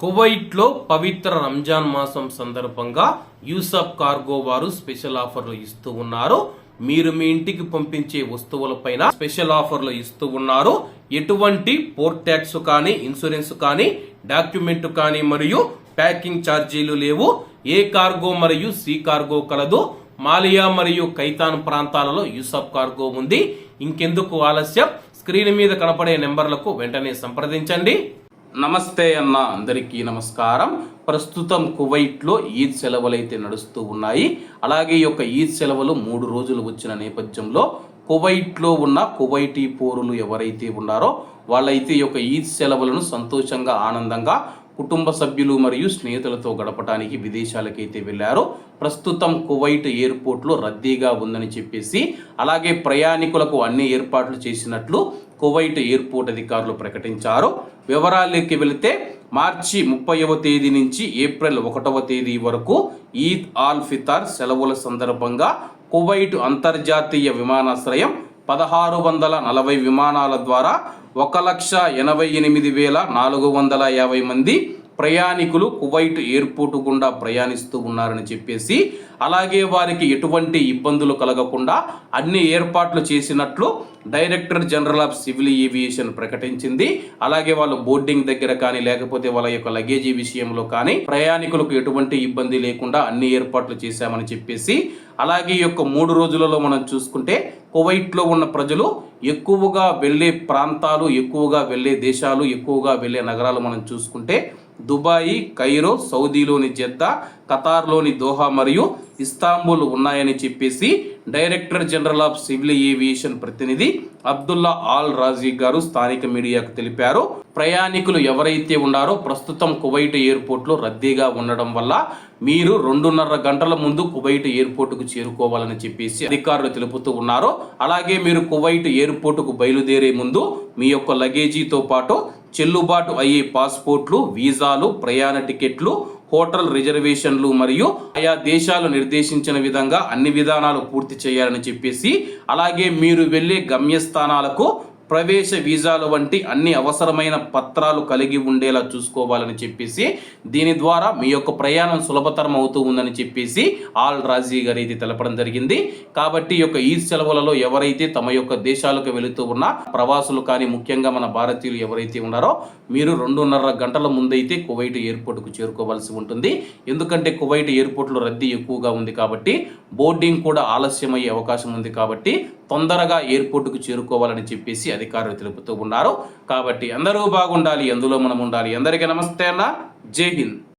కువైట్లో పవిత్ర రంజాన్ మాసం సందర్భంగా యూసఫ్ కార్గో వారు స్పెషల్ ఆఫర్లు ఇస్తూ ఉన్నారు. మీరు మీ ఇంటికి పంపించే వస్తువులపైన స్పెషల్ ఆఫర్లు ఇస్తూ ఉన్నారు. ఎటువంటి పోర్ట్ ట్యాక్స్ కానీ ఇన్సూరెన్స్ కానీ డాక్యుమెంట్ కానీ మరియు ప్యాకింగ్ ఛార్జీలు లేవు. ఏ కార్గో మరియు సి కార్గో కలదు. మాలియా మరియు కైతాన్ ప్రాంతాలలో యూసఫ్ కార్గో ఉంది. ఇంకెందుకు ఆలస్యం? స్క్రీన్ మీద కనపడే నెంబర్లకు వెంటనే సంప్రదించండి. నమస్తే అన్న అందరికీ నమస్కారం. ప్రస్తుతం కువైట్లో ఈద్ సెలవులు అయితే నడుస్తూ ఉన్నాయి. అలాగే ఈ యొక్క ఈద్ సెలవులు మూడు రోజులు వచ్చిన నేపథ్యంలో కువైట్లో ఉన్న కువైటీ పౌరులు ఎవరైతే ఉన్నారో వాళ్ళైతే ఈ యొక్క ఈద్ సెలవులను సంతోషంగా ఆనందంగా కుటుంబ సభ్యులు మరియు స్నేహితులతో గడపడానికి విదేశాలకైతే వెళ్ళారు. ప్రస్తుతం కువైట్ ఎయిర్పోర్ట్లో రద్దీగా ఉందని చెప్పేసి అలాగే ప్రయాణికులకు అన్ని ఏర్పాట్లు చేసినట్లు కువైట్ ఎయిర్పోర్ట్ అధికారులు ప్రకటించారు. వివరాల్లోకి వెళితే మార్చి ముప్పైవ తేదీ నుంచి ఏప్రిల్ ఒకటవ తేదీ వరకు ఈద్ ఆల్ ఫితార్ సెలవుల సందర్భంగా కువైట్ అంతర్జాతీయ విమానాశ్రయం పదహారు వందల నలభై విమానాల ద్వారా ఒక లక్ష ఎనభై ఎనిమిది వేల నాలుగు వందల యాభై మంది ప్రయాణికులు కువైట్ ఎయిర్పోర్టు గుండా ప్రయాణిస్తూ ఉన్నారని చెప్పేసి అలాగే వారికి ఎటువంటి ఇబ్బందులు కలగకుండా అన్ని ఏర్పాట్లు చేసినట్లు director general of civil aviation ప్రకటించింది. అలాగే వాళ్ళు బోర్డింగ్ దగ్గర కానీ లేకపోతే వాళ్ళ యొక్క లగేజీ విషయంలో కానీ ప్రయాణికులకు ఎటువంటి ఇబ్బంది లేకుండా అన్ని ఏర్పాట్లు చేశామని చెప్పేసి అలాగే ఈ యొక్క మూడు రోజులలో మనం చూసుకుంటే కువైట్లో ఉన్న ప్రజలు ఎక్కువగా వెళ్ళే ప్రాంతాలు ఎక్కువగా వెళ్ళే దేశాలు ఎక్కువగా వెళ్ళే నగరాలు మనం చూసుకుంటే దుబాయి కైరో సౌదీలోని జెద్దా ఖతార్లోని దోహా మరియు ఇస్తాంబుల్ ఉన్నాయని చెప్పేసి director general of civil aviation ప్రతినిధి అబ్దుల్లా ఆల్ రాజీ గారు స్థానిక మీడియాకు తెలిపారు. ప్రయాణికులు ఎవరైతే ఉన్నారో ప్రస్తుతం కువైట్ ఎయిర్పోర్ట్లో రద్దీగా ఉండడం వల్ల మీరు రెండున్నర గంటల ముందు కువైట్ ఎయిర్పోర్టుకు చేరుకోవాలని చెప్పేసి అధికారులు తెలుపుతూ ఉన్నారు. అలాగే మీరు కువైట్ ఎయిర్పోర్టుకు బయలుదేరే ముందు మీ యొక్క లగేజీతో పాటు చెల్లుబాటు అయ్యే పాస్పోర్ట్లు వీసాలు ప్రయాణ టికెట్లు హోటల్ రిజర్వేషన్లు మరియు ఆయా దేశాలు నిర్దేశించిన విధంగా అన్ని విధానాలు పూర్తి చేయాలని చెప్పేసి అలాగే మీరు వెళ్ళే గమ్యస్థానాలకు ప్రవేశ వీసాలు వంటి అన్ని అవసరమైన పత్రాలు కలిగి ఉండేలా చూసుకోవాలని చెప్పేసి దీని ద్వారా మీ యొక్క ప్రయాణం సులభతరం అవుతూ ఉందని చెప్పేసి ఆల్ రాజీ గారు అయితే తెలపడం జరిగింది. కాబట్టి ఈ యొక్క ఈ సెలవులలో ఎవరైతే తమ యొక్క దేశాలకు వెళుతూ ఉన్న ప్రవాసులు కానీ ముఖ్యంగా మన భారతీయులు ఎవరైతే ఉన్నారో మీరు రెండున్నర గంటల ముందైతే కువైట్ ఎయిర్పోర్ట్కు చేరుకోవాల్సి ఉంటుంది. ఎందుకంటే కువైట్ ఎయిర్పోర్ట్లో రద్దీ ఎక్కువగా ఉంది కాబట్టి బోర్డింగ్ కూడా ఆలస్యమయ్యే అవకాశం ఉంది కాబట్టి తొందరగా ఎయిర్పోర్ట్కు చేరుకోవాలని చెప్పేసి అధికారులు తెలుపుతూ ఉన్నారు. కాబట్టి అందరూ బాగుండాలి అందులో మనం ఉండాలి. అందరికీ నమస్తే అన్న. జై హింద్.